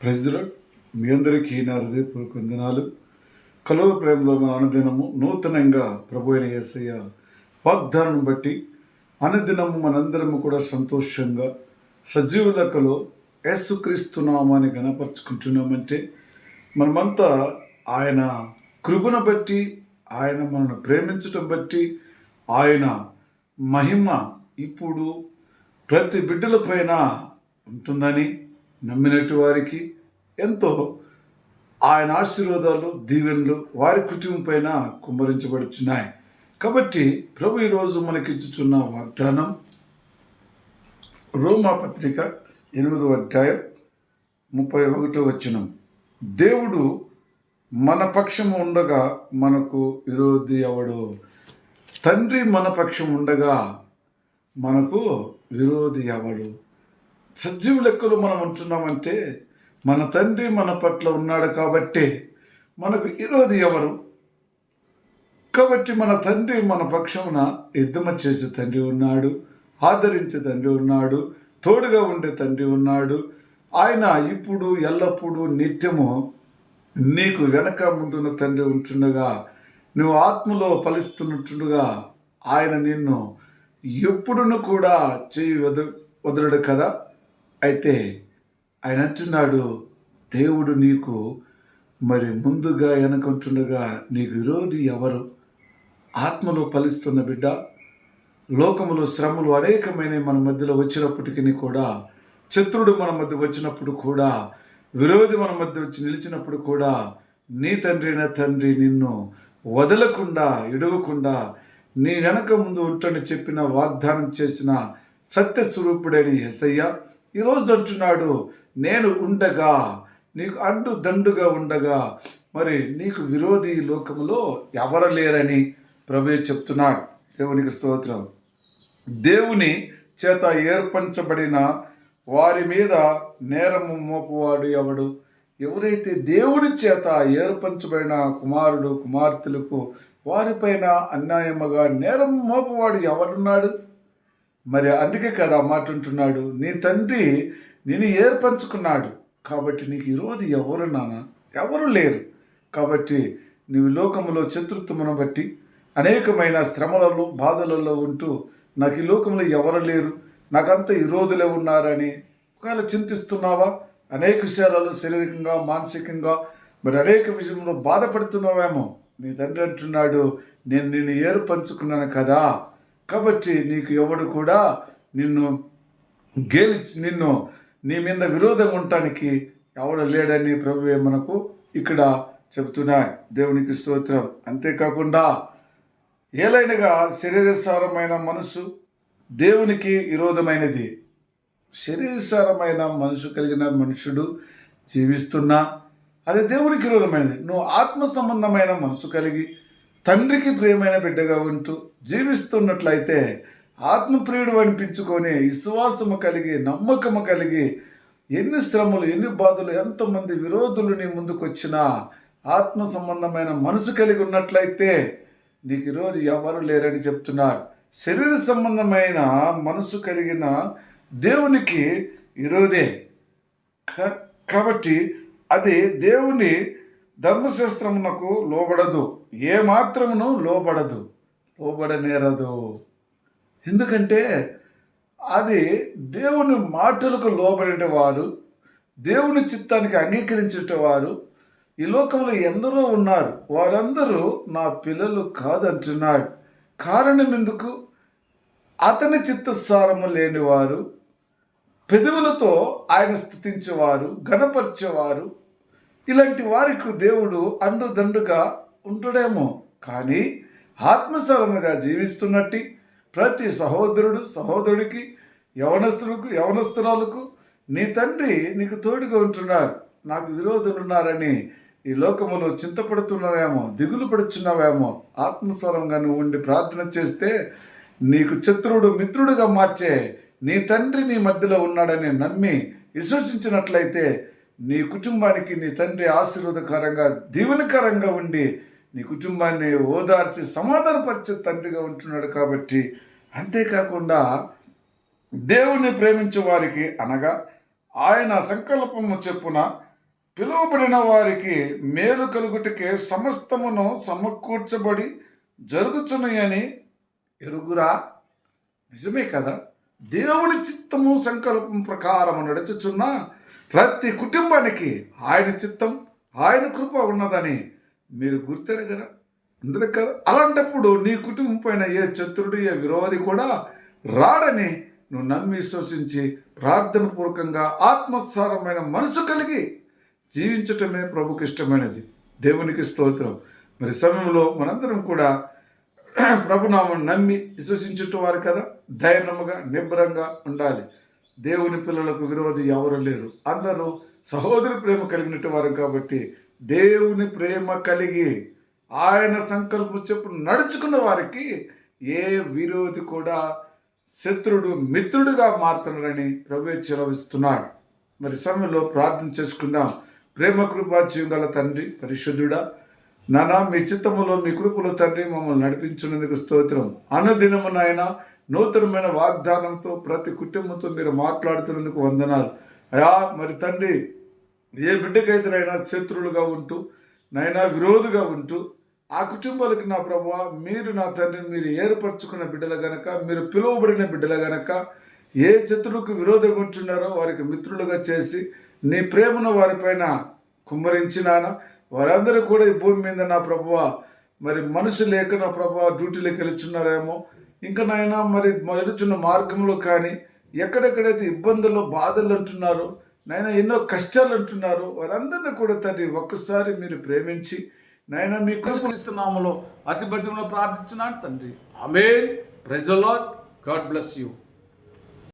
ప్రజలు మీ అందరికీ నా హృదయపూర్వక వందనాలు. కలువ ప్రేమలో మన అనుదినము నూతనంగా ప్రభు అయిన యేసయ్య వాగ్దానం బట్టి అనుదినము మనందరము కూడా సంతోషంగా సజీవ లెక్కలో యేసుక్రీస్తున్నామని గణపరుచుకుంటున్నామంటే మనమంతా ఆయన కృపను బట్టి ఆయన మనల్ని ప్రేమించటం బట్టి ఆయన మహిమ ఇప్పుడు ప్రతి బిడ్డల పైన ఉంటుందని నమ్మినట్టు వారికి ఎంతో ఆయన ఆశీర్వాదాలు దీవెనలు వారి కుటుంబం పైన కుమ్మరించబడుచున్నాయి. కాబట్టి ప్రభు ఈరోజు మనకిచ్చుచున్న వాగ్దానం రోమా పత్రిక ఎనిమిదో అధ్యాయం ముప్పై ఒకటో వచ్చినం దేవుడు మన పక్షం ఉండగా మనకు విరోధి ఎవడు? తండ్రి మన పక్షం ఉండగా మనకు విరోధి ఎవడు? సజీవ లెక్కలు మనం ఉంటున్నామంటే మన తండ్రి మన పట్ల ఉన్నాడు కాబట్టే మనకు ఈరోజు ఎవరు? కాబట్టి మన తండ్రి మన పక్షమున యుద్ధమ చేసే తండ్రి ఉన్నాడు ఆదరించే తండ్రి ఉన్నాడు తోడుగా ఉండే తండ్రి ఉన్నాడు. ఆయన ఇప్పుడు ఎల్లప్పుడూ నిత్యము నీకు వెనక ముందున్న తండ్రి ఉంటుండగా నువ్వు ఆత్మలో ఫలిస్తున్నట్టుగా ఆయన నిన్ను ఎప్పుడును కూడా చేయి వద వదలడు కదా? అయితే ఆయన అంటున్నాడు దేవుడు నీకు మరి ముందుగా వెనకుంటుండగా నీకు విరోధి ఎవరు? ఆత్మలో ఫలిస్తున్న బిడ్డ లోకములో శ్రమలు అనేకమైన మన మధ్యలో వచ్చినప్పటికీ కూడా శత్రుడు మన మధ్య వచ్చినప్పుడు కూడా విరోధి మన మధ్య వచ్చి నిలిచినప్పుడు కూడా నీ తండ్రి నా తండ్రి నిన్ను వదలకుండా ఇడవకుండా నీ వెనక ముందు ఉంటని చెప్పిన వాగ్దానం చేసిన సత్యస్వరూపుడైన స్వరూపుడైన ఈరోజు అంటున్నాడు నేను ఉండగా నీకు అడ్డు దండుగా ఉండగా మరి నీకు విరోధి లోకములో ఎవరు లేరని ప్రభు చెప్తున్నాడు. దేవునికి స్తోత్రం. దేవుని చేత ఏర్పరచబడిన వారి మీద నేరము మోపువాడు ఎవడు? ఎవరైతే దేవుడి చేత ఏర్పరచబడిన కుమారుడు కుమార్తెలకు వారిపైన అన్యాయముగా నేరం మోపువాడు ఎవడున్నాడు మరి అందుకే కదా మాట ఉంటున్నాడు నీ తండ్రి నిన్ను ఏర్పరచుకున్నాడు కాబట్టి నీకు ఈరోజు ఎవరు నాన్న? ఎవరు లేరు. కాబట్టి నీవు లోకములో శత్రుత్వమును బట్టి అనేకమైన శ్రమలలో బాధలలో ఉంటూ నాకు ఈ లోకంలో ఎవరు లేరు? నాకంతా ఈరోజులే ఉన్నారని ఒకవేళ చింతిస్తున్నావా? అనేక విషయాలలో శారీరకంగా మానసికంగా మరి అనేక విషయంలో బాధపడుతున్నావేమో? నీ తండ్రి అంటున్నాడు నేను నిన్ను ఏర్పంచుకున్నాను కదా. కాబట్టి నీకు ఎవడు కూడా నిన్ను గేలిచి నిన్ను నీ మీద విరోధం ఉండటానికి ఎవడు లేడని ప్రభువే మనకు ఇక్కడ చెబుతున్నాయి దేవునికి స్తోత్రం. అంతేకాకుండా ఏలైనగా శరీరసారమైన మనసు దేవునికి విరోధమైనది. శరీరసారమైన మనసు కలిగిన మనుషుడు జీవిస్తున్నా అది దేవునికి విరోధమైనది. నువ్వు ఆత్మ సంబంధమైన మనసు కలిగి తండ్రికి ప్రియమైన బిడ్డగా ఉంటూ జీవిస్తున్నట్లయితే ఆత్మప్రియుడు అనిపించుకొని విశ్వాసము కలిగి నమ్మకము కలిగి ఎన్ని శ్రమలు ఎన్ని బాధలు ఎంతమంది విరోధులు నీ ముందుకొచ్చినా ఆత్మ సంబంధమైన మనసు కలిగి ఉన్నట్లయితే నీకు ఈరోజు ఎవరు లేరని చెప్తున్నారు. శరీర సంబంధమైన మనసు కలిగిన దేవునికి ఈరోజే. కాబట్టి అది దేవుని ధర్మశాస్త్రమునకు లోబడదు. ఏ లోబడదు. లోబడనేరదు. ఎందుకంటే అది దేవుని మాటలకు లోబడిన వారు దేవుని చిత్తానికి అంగీకరించేట వారు ఈ లోకంలో ఎందరో ఉన్నారు. వారందరూ నా పిల్లలు కాదంటున్నాడు. కారణం ఎందుకు? అతని చిత్తసారము లేనివారు పెదవులతో ఆయన స్థుతించేవారు గణపరిచేవారు ఇలాంటి వారికి దేవుడు అండుదండుగా ఉంటుడేమో కానీ ఆత్మసరముగా జీవిస్తున్నట్టి ప్రతి సహోదరుడు సహోదరుడికి యవనస్తులకు యవనస్తురాలకు నీ తండ్రి నీకు తోడుగా ఉంటున్నారు నాకు విరోధులు ఉన్నారని ఈ లోకములో చింతపడుతున్నావేమో దిగులు పడుచున్నావేమో ఆత్మస్వరంగా నువ్వు ఉండి ప్రార్థన చేస్తే నీకు శత్రువుడు మిత్రుడుగా మార్చే నీ తండ్రి నీ మధ్యలో ఉన్నాడని నమ్మి విశ్వసించినట్లయితే నీ కుటుంబానికి నీ తండ్రి ఆశీర్వాదకరంగా దీవెనకరంగా ఉండి నీ కుటుంబాన్ని ఓదార్చి సమాధానపరిచే తండ్రిగా ఉంటున్నాడు కాబట్టి అంతేకాకుండా దేవుణ్ణి ప్రేమించే వారికి అనగా ఆయన సంకల్పము చెప్పున పిలువబడిన వారికి మేలు కలుగుటకే సమస్తమును సమకూర్చబడి జరుగుతున్నాయని ఎరుగురా? నిజమే కదా. దేవుని చిత్తము సంకల్పం ప్రకారం నడుచుచున్న ప్రతి కుటుంబానికి ఆయన చిత్తం ఆయన కృప ఉన్నదని మీరు గుర్తెరగరా? ఉండదు కదా? అలాంటప్పుడు నీ కుటుంబం పైన ఏ శత్రుడు ఏ విరోధి కూడా రాడని నువ్వు నమ్మి విశ్వసించి ప్రార్థన పూర్వకంగా ఆత్మసారమైన మనసు కలిగి జీవించటమే ప్రభుకి ఇష్టమైనది. దేవునికి స్తోత్రం. మరి సమయంలో మనందరం కూడా ప్రభునామం నమ్మి విశ్వసించుట వారు కదా? ధైర్యముగా నిబ్బరంగా ఉండాలి. దేవుని పిల్లలకు విరోధి ఎవరు లేరు. అందరూ సహోదరి ప్రేమ కలిగినట్టు వారు కాబట్టి దేవుని ప్రేమ కలిగి ఆయన సంకల్పం చెప్పు నడుచుకున్న వారికి ఏ విరోధి కూడా శత్రుడు మిత్రుడుగా మారుతున్నాడని ప్రభు చెలవిస్తున్నాడు మరి సమయంలో ప్రార్థన చేసుకుందాం. ప్రేమ కృపా జీవగల తండ్రి పరిశుద్ధుడా నానా మీ చిత్తములో మీ కృపలో తండ్రి మమ్మల్ని నడిపించినందుకు స్తోత్రం. అనుదినము నాయన నూతనమైన వాగ్దానంతో ప్రతి కుటుంబంతో మీరు మాట్లాడుతున్నందుకు వందనాలు. అయా మరి తండ్రి ఏ బిడ్డకైతేనైనా శత్రువులుగా ఉంటూ నైనా విరోధుగా ఉంటూ ఆ కుటుంబాలకి నా ప్రభు మీరు నా తండ్రిని మీరు ఏర్పరచుకున్న బిడ్డలు గనక మీరు పిలువబడిన బిడ్డలు గనక ఏ శత్రువుకు విరోధంగా ఉంటున్నారో వారికి మిత్రులుగా చేసి నీ ప్రేమను వారిపైన కుమ్మరించినాను? వారందరూ కూడా ఈ భూమి మీద నా ప్రభువ మరి మనుషు లేక నా ప్రభు డ్యూటీలోకి వెళ్తున్నారేమో ఇంకా నాయన మరి వెళుతున్న మార్గంలో కానీ ఎక్కడెక్కడైతే ఇబ్బందులు బాధలు అంటున్నారో నాయన ఎన్నో కష్టాలు అంటున్నారు. వారందరినీ కూడా తండ్రి ఒక్కసారి మీరు ప్రేమించి నాయన మీ ఇస్తున్నాములో అతి బతిలో ప్రార్థించినాడు తండ్రి. Amen. Praise the Lord God bless you.